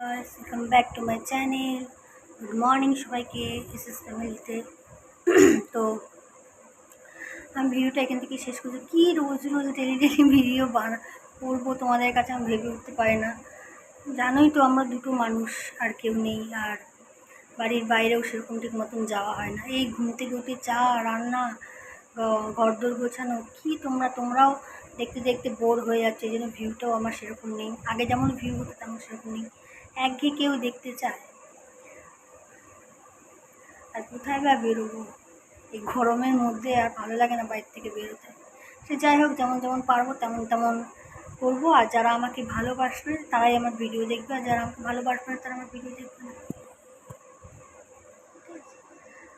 Welcome back to my channel good morning সবাইকে S S ফ্যামিলিতে তো, আমি ভিডিওটা এখান থেকে শেষ করছি। কী রোজ রোজ ডেলি ডেলি ভিডিও বানা, করব তোমাদের কাছে আমি ভেবে উঠতে পারি না। জানোই তো আমরা দুটো মানুষ, আর কেউ নেই, আর বাড়ির বাইরেও সেরকম ঠিক মতন যাওয়া হয় না। এই ঘুম থেকে উঠে চা, রান্না ঘরদোর গোছানো, কি তোমরা, তোমরাও দেখতে দেখতে বোর হয়ে যাচ্ছে, এই জন্য ভিউটাও আমার সেরকম নেই। আগে যেমন ভিউ হতো, তেমন সেরকম নেই। একঘেয়ে কেউ দেখতে চায়। আর কোথায় বা বেরোবো? এই গরমের মধ্যে আর ভালো লাগে না বাইরে থেকে বেরোতে। সে যাই হোক, যেমন যেমন পারব তেমন তেমন করব। আর যারা আমাকে ভালোবাসবে, তারাই আমার ভিডিও দেখবে। আর যারা আমাকে ভালোবাসবে না, তারা আমার ভিডিও দেখবে না?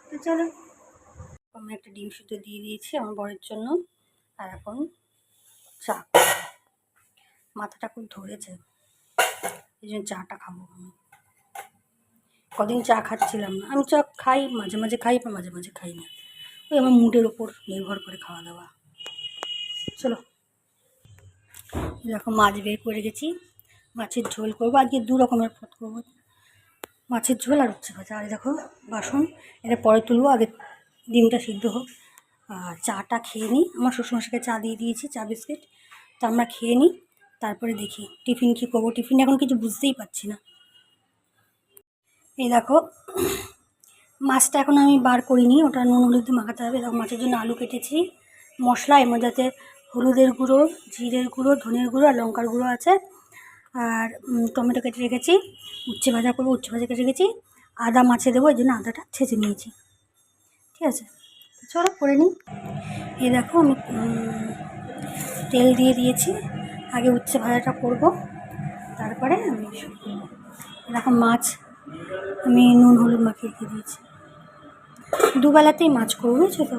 তো চলো। আমি একটা ডিম সুতো দিয়ে দিয়েছি আমার বরের জন্য। আর এখন চা মাথাটা খুব ধরেছে। এই জন্য চাটা খাব আমি। কদিন চা খাচ্ছিলাম না। আমি চা খাই, মাঝে মাঝে খাই বা মাঝে মাঝে খাই না। ওই আমার মুডের ওপর নির্ভর করে খাওয়া দাওয়া। চলো। এরকম মাছ বের করে গেছি মাছের ঝোল করব। আজকে দু রকমের পথ করব। মাছের ঝোল আর উচ্ছে ভাজা। আর দেখো বাসন। এটা পরে তুলবো। আগে ডিমটা সিদ্ধ হোক। আর চাটা খেয়ে নিই। আমার শ্বশুরমশাইকে চা দিয়ে দিয়েছি, চা বিস্কিট। তা আমরা খেয়ে নিই। তারপরে দেখি, টিফিন কী করব? টিফিন এখন কিছু বুঝতেই পারছি না। এই দেখো, মাছটা এখন আমি বার করিনি, ওটা নুন, হলুদ দিয়ে মাখাতে হবে। দেখো, মাছের জন্য আলু কেটেছি, মশলা, এর মধ্যে হলুদের গুঁড়ো, জিরের গুঁড়ো, ধনের গুঁড়ো আর লঙ্কার গুঁড়ো আছে। আর টমেটো কেটে রেখেছি, উচ্ছে ভাজা করব, উচ্ছে ভাজা কেটে রেখেছি। আদা মাছে দেবো এই জন্য আদাটা ছেঁচে নিয়েছি। ঠিক আছে? চলো, করে নিই। এই দেখো, আমি তেল দিয়ে দিয়েছি। আগে উচ্ছে ভাজাটা করব। তারপরে আমি এরকম মাছ, আমি নুন, হলুদ মাখিয়ে দিয়ে দিয়েছি। দুবেলাতেই মাছ করব, বুঝছ তো?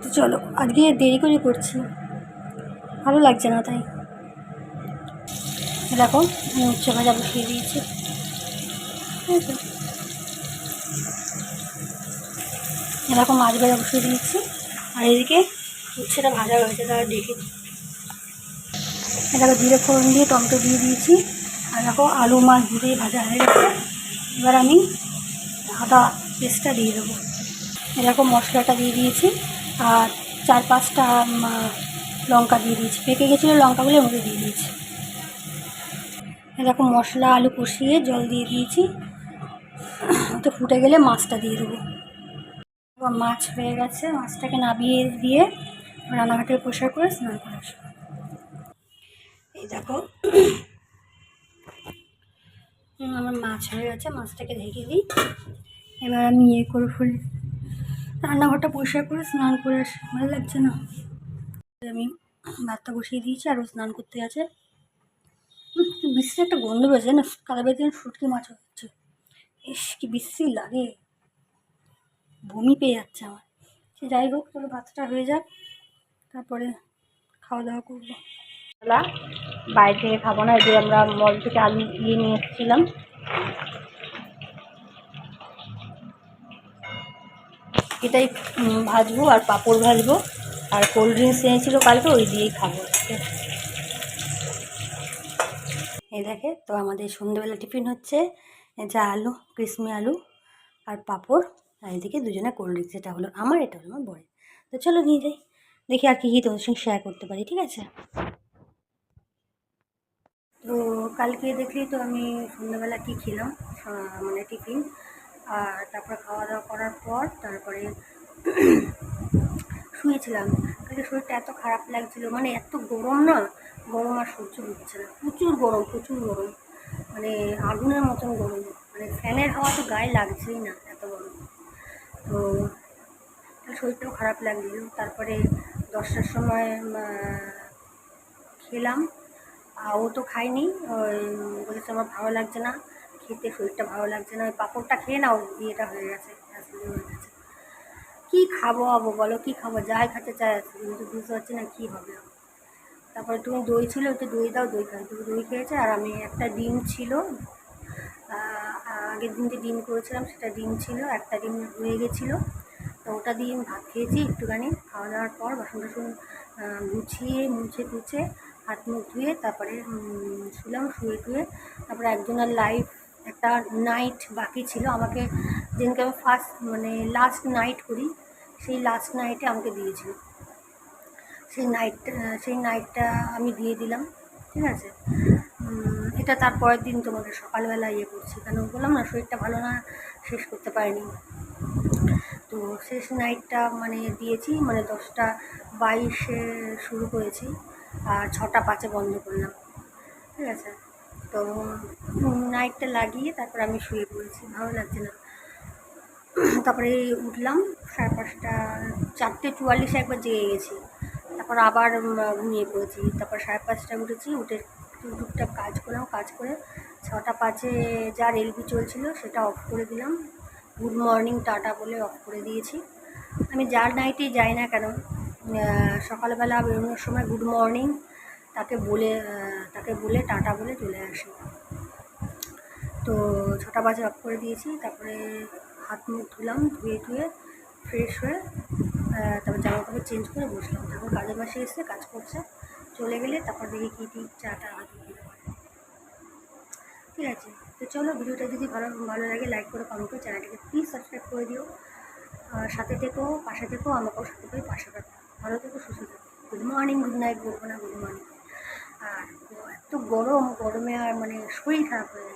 তো চলো, আজকে দেরি করে করছি। ভালো লাগছে না তাই। দেখো, আমি উচ্ছে ভাজা বসিয়ে দিয়েছি। এরকম মাছ ভাজা বসিয়ে দিয়েছি। আর এদিকে উচ্ছেটা ভাজা হয়েছে, তারা দেখে এটাকে জিরে ফোড়ন দিয়ে টমেটো দিয়ে দিয়েছি। আর দেখো আলু, মাছ দুটোই ভাজা হয়ে গেছে। এবার আমি আদা পেস্টটা দিয়ে দেবো। এরকম মশলাটা দিয়ে দিয়েছি। আর চার পাঁচটা লঙ্কা দিয়ে দিয়েছি। পেকে গেছিল লঙ্কাগুলো মধ্যে দিয়ে দিয়েছি। এরকম মশলা, আলু কষিয়ে জল দিয়ে দিয়েছি। তো ফুটে গেলে মাছটা দিয়ে দেবো। মাছ হয়ে গেছে। মাছটাকে নামিয়ে দিয়ে রান্নাঘাটে পরিষ্কার করে স্নান করে আসব। এই দেখো আমার মাছ হয়ে গেছে, মাছটাকে ঢেকে দিই। এবার আমি ইয়ে করে ফুল। রান্নাঘরটা পরিষ্কার করে স্নান করে আসি, ভালো লাগছে না। আমি ভাতটা বসিয়ে দিয়েছি, আরও স্নান করতে আছে বিশ্রী একটা গন্ধ বেরোছে না কাদা বেঁধে শুটকি মাছ হচ্ছে। ইস, কি বিশ্রী লাগে। বমি পেয়ে যাচ্ছে আমার। সে যাই হোক চলো ভাতটা হয়ে যাক। তারপরে খাওয়া দাওয়া করব। বাইরে থেকে খাব না যে আমরা মল থেকে আলু দিয়ে নিয়ে এসেছিলাম। এটাই ভাজবো আর পাঁপড় ভাজবো। আর কোল্ড ড্রিঙ্কস এনেছিল কালকে, ওই দিয়েই খাব এই দেখে, তো আমাদের সন্ধ্যেবেলা টিফিন হচ্ছে। যা আলু ক্রিসমি আলু আর পাঁপড়। আর এদিকে দুজনে কোল্ড ড্রিঙ্কস, এটা হলো আমার, এটা হলো আমার বড় তো চলো নিয়ে যাই। দেখি আর কি কী তোমাদের সঙ্গে শেয়ার করতে পারি, ঠিক আছে? তো কালকে দেখলি তো আমি সন্ধ্যাবেলা কী খেলাম মানে টিফিন আর তারপর খাওয়া দাওয়া করার পর তারপরে শুয়েছিলাম। কালকে শরীরটা এত খারাপ লাগছিল মানে এত গরম না, গরম আর সহ্য হচ্ছে না, প্রচুর গরম প্রচুর গরম মানে আগুনের মতন গরম মানে ফ্যানের হাওয়া তো গায়ে লাগছেই না এত গরম। তো শরীরটাও খারাপ লাগছিল, তারপরে দশটার সময় খেলাম ও তো খায়নি। ওই বলেছে আমার ভালো লাগছে না। খেতে শরীরটা ভালো লাগছে না। ওই পাঁপড়টা খেয়ে না ওর বিয়েটা হয়ে গেছে হয়ে গেছে। কী খাব আবো, বলো কী খাব? যাই খাতে চাই কিন্তু বুঝতে পারছি না কী হবে। তারপরে তুমি দই ছিল একটু দই দাও, দই খাই তুমি দই খেয়েছে, আর আমি একটা ডিম ছিল। আগের দিন যে ডিম করেছিলাম, সেটা ডিম ছিল, একটা ডিম রয়ে গেছিল। ওটা দিয়ে আমি ভাত খেয়েছি, একটুখানি খাওয়া দাওয়ার পর বাসন টাসন গুছিয়ে, মুছে টুছে হাত মুখ ধুয়ে তারপরে শুলাম, শুয়ে টুয়ে তারপরে একজনের লাইভ একটা নাইট বাকি ছিল। আমাকে যেদিনকে আমি ফার্স্ট মানে লাস্ট নাইট করি, সেই লাস্ট নাইটে আমাকে দিয়েছিল। সেই নাইট সেই নাইটটা আমি দিয়ে দিলাম, ঠিক আছে? এটা তারপরের দিন তোমাকে সকালবেলা ইয়ে করছি। কেন বললাম না, শরীরটা ভালো না, শেষ করতে পারিনি। তো শেষ নাইটটা মানে দিয়েছি মানে দশটা বাইশে শুরু করেছি আর ছটা পাঁচে বন্ধ করলাম, ঠিক আছে? তো নাইটটা লাগিয়ে তারপর আমি শুয়ে পড়েছি, ভালো লাগছে না। তারপরে উঠলাম, সাড়ে পাঁচটা, চারটে চুয়াল্লিশে একবার জেগে গেছি, তারপর আবার ঘুমিয়ে পড়েছি, তারপর সাড়ে পাঁচটা উঠেছি, উঠে টুকটাক কাজ করলাম, কাজ করে ছটা পাঁচে যা রেলবি চলছিল সেটা অফ করে দিলাম গুড মর্নিং, টাটা বলে অফ করে দিয়েছি। আমি যার নাইটেই যাই না কেন সকালবেলা বেরোনোর সময় গুড মর্নিং, তাকে বলে তাকে বলে টাটা বলে চলে আসি। তো ছটা বাজে অফ করে দিয়েছি, তারপরে হাত মুখ ধুলাম, ধুয়ে ধুয়ে ফ্রেশ হয়ে তারপর জামা কাপড় চেঞ্জ করে বসলাম। তারপর কাজের মাসে এসে কাজ করছে, চলে গেলে তারপর দেখি কী টি চাটা দিতে ঠিক আছে? তো চলো ভিডিওটা যদি ভালো ভালো লাগে লাইক করে কমেন্ট করে, চ্যানেলটাকে প্লিজ সাবস্ক্রাইব করে দিও। আর সাথে থেকেও পাশে থেকেও আমাকেও সাথে করে পাশে থাকো। ভালো থেকো, সুস্থ থাকো। গুড মর্নিং গুড নাইট বলব না গুড মর্নিং আর এত গরম, গরমে আর মানে শরীর খারাপ হয়ে